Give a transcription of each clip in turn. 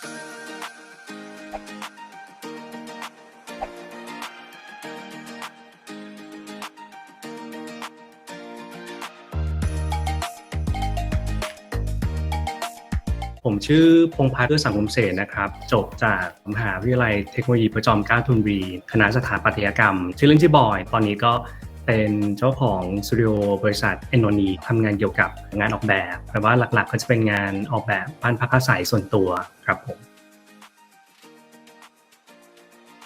ผมชื่อพงพัฒน์เพื่อสังคมเศษนะครับ จบจากมหาวิทยาลัยเทคโนโลยีพระจอมเกล้าธนบุรีคณะสถาปัตยกรรม ชื่อเล่นชื่อบอย ตอนนี้ก็ เป็นเจ้าของสตูดิโอบริษัทเอนโนนีทำงานเกี่ยวกับงานออกแบบแต่ว่าหลักๆ ก็จะเป็นงานออกแบบบ้านพักอาศัยส่วนตัวครับผม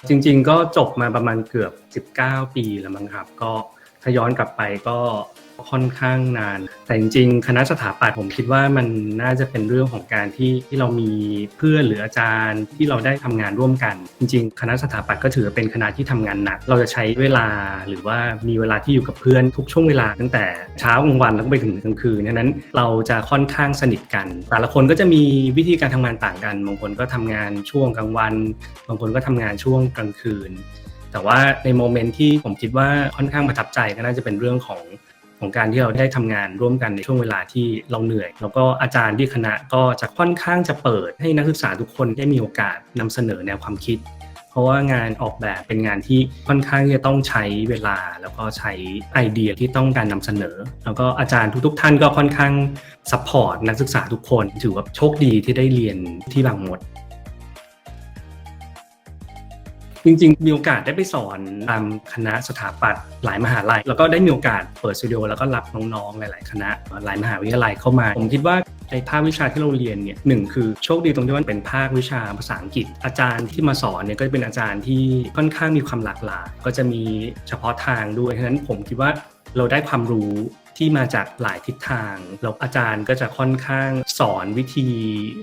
จริงๆ ก็จบมาประมาณเกือบ 19 ปีแล้วมั้งครับ ก็ถ้าย้อนกลับไปก็ ค่อนข้างนาน แต่จริงๆ คณะสถาปัตย์ผมคิดว่ามันน่าจะเป็นเรื่องของการที่ที่เรามีเพื่อนหรืออาจารย์ที่เราได้ทำงานร่วมกัน จริง ๆ คณะสถาปัตย์ก็ถือเป็นคณะที่ทำงานหนัก เราจะใช้เวลาหรือว่ามีเวลาที่อยู่กับเพื่อนทุกช่วงเวลาตั้งแต่เช้ากลางวันแล้วก็ไปถึงกลางคืนดังนั้นเราจะค่อนข้างสนิทกัน แต่ละคนก็จะมีวิธีการทำงานต่างกันบางคนก็ทำงานช่วงกลางวันบางคนก็ทำงานช่วงกลางคืนแต่ว่าในโมเมนต์ที่ผมคิดว่าค่อนข้างประทับใจก็น่าจะเป็นเรื่องของ ของการที่เราได้ทำงานร่วมกันในช่วงเวลาที่เราเหนื่อย แล้วก็อาจารย์ที่คณะก็จะค่อนข้างจะเปิดให้นักศึกษาทุกคนได้มีโอกาสนำเสนอแนวความคิด เพราะว่างานออกแบบเป็นงานที่ค่อนข้างที่จะต้องใช้เวลา แล้วก็ใช้ไอเดียที่ต้องการนำเสนอ แล้วก็อาจารย์ทุก ๆ ท่านก็ค่อนข้างซัพพอร์ตนักศึกษาทุกคน ถือว่าโชคดีที่ได้เรียนที่บางมด จริงๆ มีโอกาสได้ไปสอนตามคณะสถาปัตย์หลายมหาลัย แล้วก็ได้มีโอกาสเปิดสตูดิโอแล้วก็รับน้องๆ หลายๆ คณะหลายมหาวิทยาลัยเข้ามา ผมคิดว่าในภาควิชาที่เราเรียนเนี่ยหนึ่งคือโชคดีตรงที่ว่าเป็นภาควิชาภาษาอังกฤษ อาจารย์ที่มาสอนเนี่ยก็จะเป็นอาจารย์ที่ค่อนข้างมีความหลากหลาย ก็จะมีเฉพาะทางด้วยฉะนั้นผมคิดว่าเราได้ความรู้ ที่มาจากหลายทิศทางแล้วอาจารย์ก็จะค่อนข้างสอนวิธี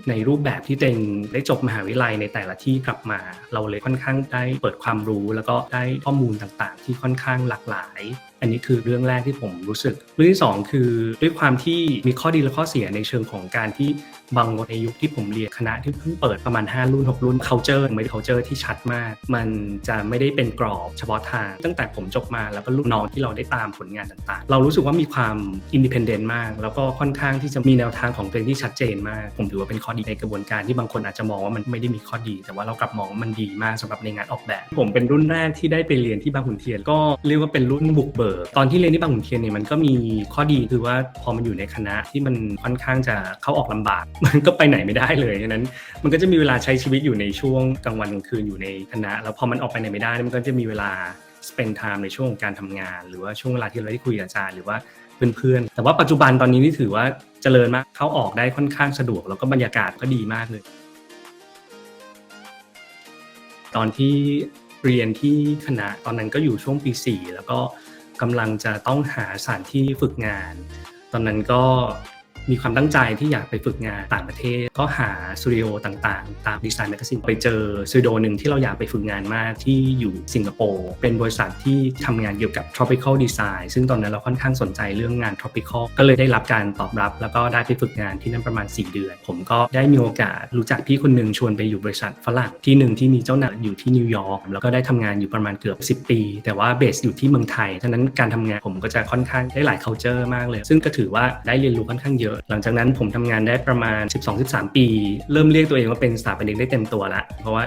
ในรูปแบบที่ตัวเองได้จบมหาวิทยาลัยในแต่ละที่กลับมา เราเลยค่อนข้างได้เปิดความรู้ แล้วก็ได้ข้อมูลต่างๆ ที่ค่อนข้างหลากหลาย อันนี้คือเรื่องแรกที่ผมรู้สึก เรื่องที่สองคือด้วยความที่มีข้อดีและข้อเสียในเชิงของการที่ บางในยุคที่ผมเรียนคณะที่เพิ่งเปิดประมาณ 5 รุ่น 6 รุ่น culture ไม่ได้ culture ที่ชัดมาก มันจะไม่ได้เป็นกรอบเฉพาะทาง ตั้งแต่ผมจบมาแล้วก็ลูกน้องที่เราได้ตามผลงานต่างๆ เรารู้สึกว่ามีความ independent มาก แล้วก็ค่อนข้างที่จะมีแนวทางของตัวเองที่ชัดเจนมาก ผมถือว่าเป็นข้อดีในกระบวนการที่บางคนอาจจะมองว่ามันไม่ได้มีข้อดี แต่ว่าเรากลับมองว่ามันดีมากสำหรับในงานออกแบบ ผมเป็นรุ่นแรกที่ได้ไปเรียนที่บางขุนเทียนก็เรียกว่าเป็นรุ่นบุกเบิกตอนที่เรียนที่บางขุนเทียนเนี่ยมันก็มีข้อดีคือว่าพอมันอยู่ในคณะที่มันค่อนข้างจะเข้าออกลำบากมันก็ไปไหนไม่ได้เลยฉะนั้น มันก็จะมีเวลาใช้ชีวิตอยู่ในช่วงกลางวันกลางคืนอยู่ในคณะ แล้วพอมันออกไปไหนไม่ได้ มันก็จะมีเวลา spend time ในช่วงของการทำงาน หรือว่าช่วงเวลาที่เราได้คุยกับอาจารย์หรือว่าเพื่อนๆ แต่ว่าปัจจุบันตอนนี้นี่ถือว่าเจริญมาก เข้าออกได้ค่อนข้างสะดวก แล้วก็บรรยากาศก็ดีมากเลย ตอนที่เรียนที่คณะตอนนั้นก็อยู่ช่วงปี 4 แล้วก็กำลังจะต้องหาสถานที่ฝึกงาน ตอนนั้นก็ มีความตั้งใจที่อยากไปฝึกงานต่างประเทศ ก็หาสตูดิโอต่างๆ ตามดีไซน์แมกกาซีนไปเจอสตูดิโอหนึ่งที่เราอยากไปฝึกงานมากที่อยู่สิงคโปร์เป็นบริษัทที่ทำงานเกี่ยวกับ tropical design ซึ่งตอนนั้นเราค่อนข้างสนใจเรื่องงาน tropical ก็เลยได้รับการตอบรับ แล้วก็ได้ไปฝึกงานที่นั่นประมาณ 4 เดือน ผมก็ได้มีโอกาสรู้จักพี่คนหนึ่งชวนไปอยู่บริษัทฝรั่งที่หนึ่งที่มีเจ้าหน้าอยู่ที่นิวยอร์กแล้วก็ได้ทำงานอยู่ประมาณเกือบ 10 ปี แต่ว่าเบสอยู่ที่เมืองไทยฉะนั้นการทำงานผมก็จะค่อนข้างได้หลาย culture มากเลย ซึ่งก็ถือว่าได้เรียนรู้ค่อนข้างเยอะหลังจากนั้นผมทำงานได้ประมาณ 12-13 ปี เริ่มเรียกตัวเองว่าเป็นสถาปนิกได้เต็มตัวละเพราะว่า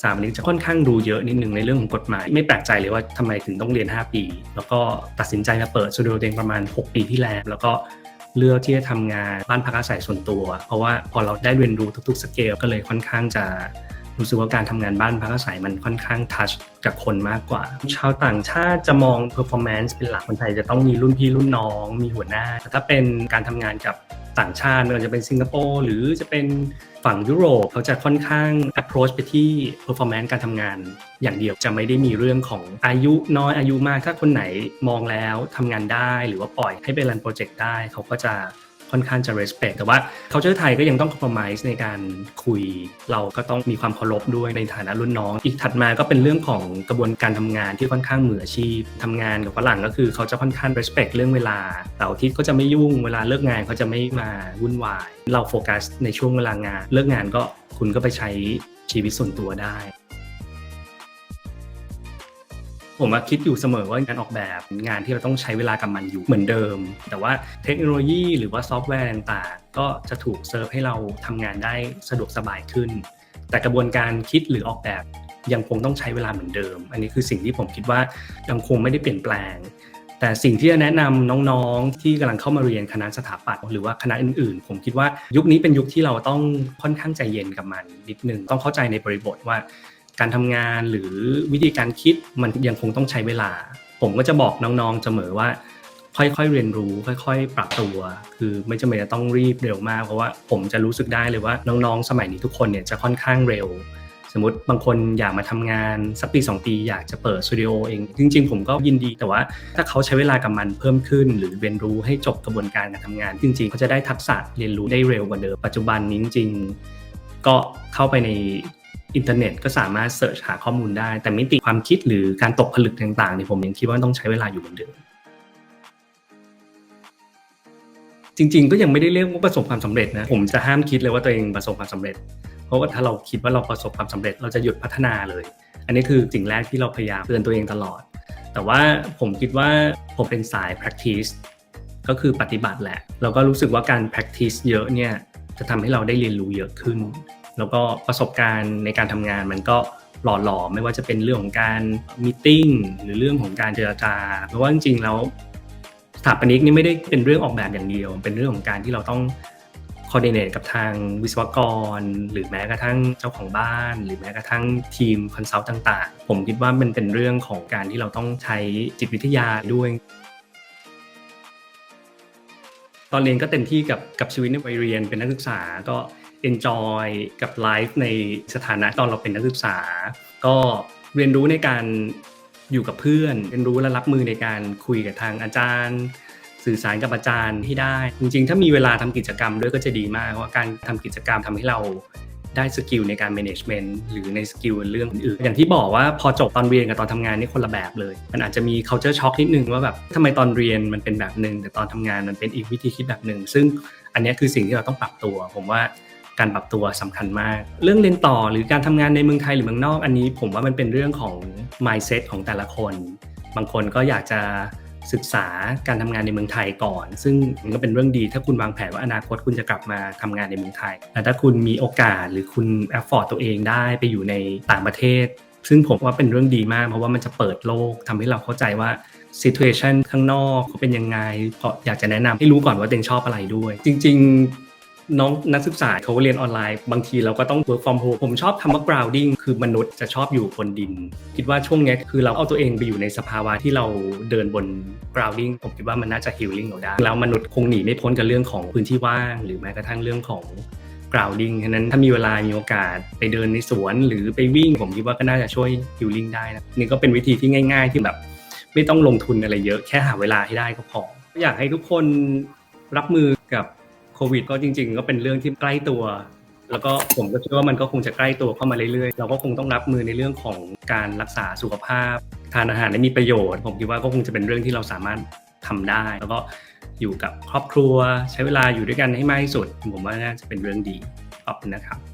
สถาปนิกจะค่อนข้างรู้เยอะนิดนึงในเรื่องของกฎหมาย ไม่แปลกใจเลยว่าทำไมถึงต้องเรียน 5 ปี แล้วก็ตัดสินใจมาเปิดสตูดิโอตัวเองประมาณ 6 ปีที่แล้ว แล้วก็เลือกที่จะทำงานบ้านพักอาศัยส่วนตัว เพราะว่าพอเราได้เรียนรู้ทุกๆสเกลก็เลยค่อนข้างจะ รู้สึกว่าการทำงานบ้านพักอาศัยมันค่อนข้างทัชกับคนมากกว่า ชาวต่างชาติจะมอง performance เป็นหลักคนไทยจะต้องมีรุ่นพี่รุ่นน้องมีหัวหน้าแต่ถ้าเป็นการทำงานกับต่างชาติไม่ว่าจะเป็นสิงคโปร์หรือจะเป็นฝั่งยุโรปเขาจะค่อนข้าง approach ไปที่ performance การทำงานอย่างเดียวจะไม่ได้มีเรื่องของอายุน้อยอายุมากถ้าคนไหนมองแล้วทำงานได้ หรือว่าปล่อยให้ไปรันโปรเจกต์ได้เขาก็จะ ค่อนข้างจะ respect แต่ว่า culture ไทยก็ยังต้อง compromise ในการคุย เราก็ต้องมีความเคารพด้วยในฐานะรุ่นน้อง อีกถัดมาก็เป็นเรื่องของกระบวนการทำงานที่ค่อนข้างมืออาชีพทำงานกับฝรั่งก็คือเขาจะค่อนข้าง respect เรื่องเวลาเสาร์อาทิตย์ก็จะไม่ยุ่งเวลาเลิกงานเขาจะไม่มาวุ่นวาย เราโฟกัสในช่วงเวลางาน เลิกงานก็คุณก็ไปใช้ชีวิตส่วนตัวได้ ผมคิดอยู่เสมอว่างานออกแบบงานที่เราต้องใช้เวลากับมันอยู่เหมือนเดิม แต่ว่าเทคโนโลยีหรือว่าซอฟต์แวร์ต่างๆ ก็จะถูกเซิร์ฟให้เราทำงานได้สะดวกสบายขึ้น แต่กระบวนการคิดหรือออกแบบยังคงต้องใช้เวลาเหมือนเดิม อันนี้คือสิ่งที่ผมคิดว่ายังคงไม่ได้เปลี่ยนแปลง แต่สิ่งที่จะแนะนำน้องๆ ที่กำลังเข้ามาเรียนคณะสถาปัตย์หรือว่าคณะอื่นๆ ผมคิดว่ายุคนี้เป็นยุคที่เราต้องค่อนข้างใจเย็นกับมันนิดนึงต้องเข้าใจในบริบทว่า การทำงานหรือวิธีการคิดมันยังคงต้องใช้เวลา ผมก็จะบอกน้องๆเสมอว่า ค่อยๆเรียนรู้ ค่อย ๆ ปรับตัว คือไม่จำเป็นจะต้องรีบเร็วมากเพราะว่าผมจะรู้สึกได้เลยว่าน้องๆ สมัยนี้ทุกคนเนี่ยจะค่อนข้างเร็ว สมมติบางคนอยากมาทำงานสักปี 2 ปีอยากจะเปิดสตูดิโอเอง จริง ๆ ผมก็ยินดีแต่ว่า ถ้าเขาใช้เวลากับมันเพิ่มขึ้น หรือเรียนรู้ให้จบกระบวนการการทำงาน จริง ๆ เขาจะได้ทักษะเรียนรู้ได้เร็วกว่าเดิมปัจจุบันนี้จริงก็เข้าไปใน อินเทอร์เน็ตก็สามารถเสิร์ชหาข้อมูลได้ แต่มิติความคิดหรือการตกผลึกต่างๆเนี่ยผมยังคิดว่าต้องใช้เวลาอยู่เหมือนเดิมจริง ๆ ก็ยังไม่ได้เรียกว่าประสบความสำเร็จนะผมจะห้ามคิดเลยว่าตัวเองประสบความสำเร็จ เพราะว่าถ้าเราคิดว่าเราประสบความสำเร็จเราจะหยุดพัฒนาเลย อันนี้คือสิ่งแรกที่เราพยายามเตือนตัวเองตลอด แต่ว่าผมคิดว่าผมเป็นสาย practice ก็คือปฏิบัติแหละ เราก็รู้สึกว่าการ practice เยอะเนี่ยจะทำให้เราได้เรียนรู้เยอะขึ้น แล้วก็ประสบการณ์ในการทำงานมันก็หล่อหลอมไม่ว่าจะเป็นเรื่องของการมีติ้งหรือเรื่องของการเจรจาเพราะว่าจริงๆแล้วสถาปนิกนี่ไม่ได้เป็นเรื่องออกแบบอย่างเดียว เป็นเรื่องของการที่เราต้องคอ r d ดเน e กับทางวิศวกร หรือแม้กระทั่งเจ้าของบ้าน หรือแม้กระทั่งทีมคอนซัลท์ต่างๆ ผมคิดว่ามันเป็นเรื่องของการที่เราต้องใช้จิตวิทยาด้วย ตอนเรียนก็เต็มที่กับกับชีวิตในวัยเรียนเป็นนักศึกษาก็ enjoy กับไลฟ์ในสถานะตอนเราเป็นนักศึกษา ก็เรียนรู้ในการอยู่กับเพื่อน เรียนรู้และรับมือในการคุยกับทางอาจารย์ สื่อสารกับอาจารย์ที่ได้ จริงๆ ถ้ามีเวลาทำกิจกรรมด้วยก็จะดีมากเพราะว่าการทำกิจกรรมทำให้เราได้สกิลในการ management หรือในสกิลเรื่องอื่นๆอย่างที่บอกว่าพอจบตอนเรียนกับตอนทำงานนี่คนละแบบเลย มันอาจจะมี culture shock นิดนึงว่าแบบทำไมตอนเรียนมันเป็นแบบหนึ่งแต่ตอนทำงานมันเป็นอีกวิธีคิดแบบหนึ่งซึ่งอันนี้คือสิ่งที่เราต้องปรับตัว ผมว่า การปรับตัวสำคัญมาก เรื่องเรียนต่อหรือการทำงานในเมืองไทยหรือเมืองนอกอันนี้ ผมว่ามันเป็นเรื่องของ mindset ของแต่ละคน บางคนก็อยากจะศึกษาการทำงานในเมืองไทยก่อน ซึ่งมันก็เป็นเรื่องดี ถ้าคุณวางแผนว่าอนาคตคุณจะกลับมาทำงานในเมืองไทยแต่ถ้าคุณมีโอกาสหรือคุณ afford ตัวเองได้ไปอยู่ในต่างประเทศ ซึ่งผมว่าเป็นเรื่องดีมากเพราะว่ามันจะเปิดโลกทำให้เราเข้าใจว่า situation ข้างนอกเขาเป็นยังไงเพราะอยากจะแนะนำให้รู้ก่อนว่าตัวเองชอบอะไรด้วย จริง ๆ น้องนักศึกษาเขาเรียนออนไลน์ บางทีเราก็ต้อง work from home ผมชอบคำว่า grounding คือมนุษย์จะชอบอยู่บนดิน คิดว่าช่วงนี้คือเราเอาตัวเองไปอยู่ในสภาวะที่เราเดินบน grounding ผมคิดว่ามันน่าจะ healing เราได้ แล้วมนุษย์คงหนีไม่พ้นกับเรื่องของพื้นที่ว่าง หรือแม้กระทั่งเรื่องของ grounding ฉะนั้นถ้ามีเวลามีโอกาสไปเดินในสวน หรือไปวิ่งผมคิดว่าก็น่าจะช่วย healing ได้นะนี่ก็เป็นวิธีที่ง่าย ๆ ที่แบบไม่ต้องลงทุนอะไรเยอะแค่หาเวลาให้ได้ก็พอ อยากให้ทุกคนรับมือกับ โควิดก็จริง ๆ ก็เป็นเรื่องที่ใกล้ตัว แล้วก็ผมก็เชื่อว่ามันก็คงจะใกล้ตัวเข้ามาเรื่อยๆ เราก็คงต้องรับมือในเรื่องของการรักษาสุขภาพ ทานอาหารได้มีประโยชน์ ผมคิดว่าก็คงจะเป็นเรื่องที่เราสามารถทำได้ แล้วก็อยู่กับครอบครัว ใช้เวลาอยู่ด้วยกันให้มากที่สุด ผมว่าน่าจะเป็นเรื่องดีขอบคุณนะครับ